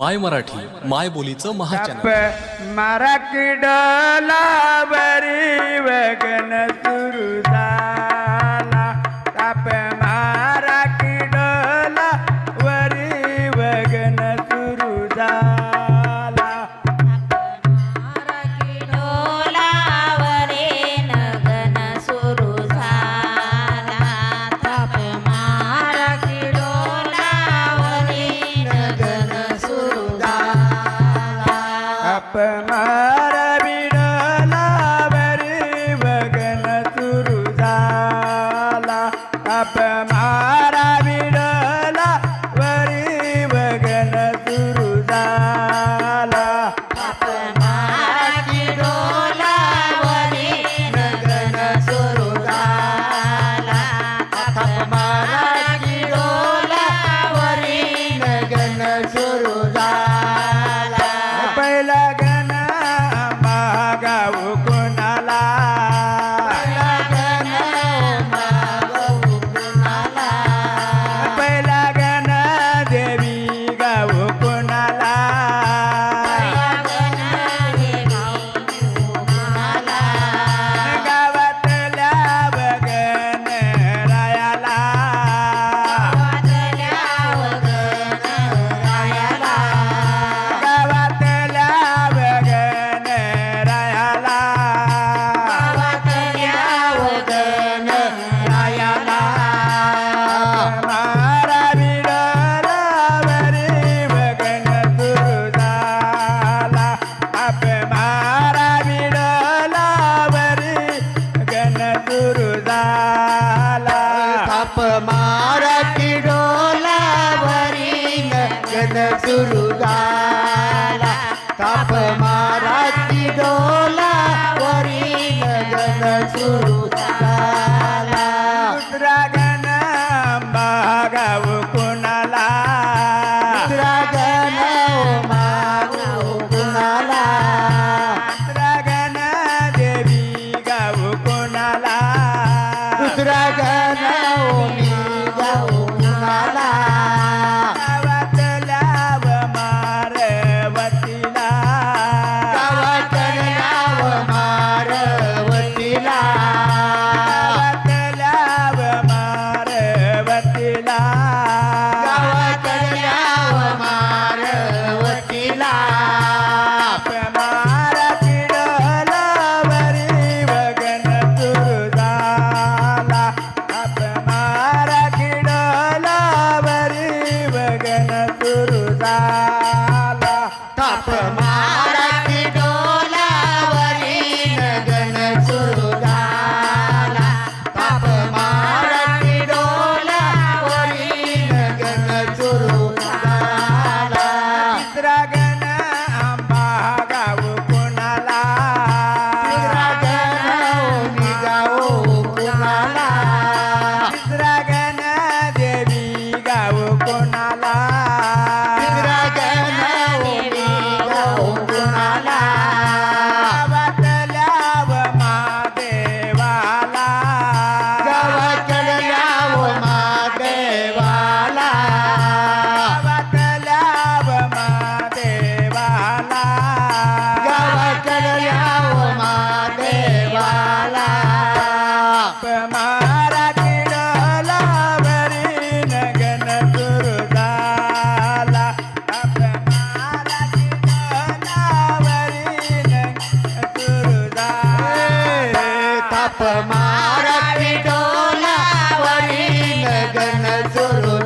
माय मराठी माय बोलीचं महाचॅनल. मराठी डला बरी वगन सुरू right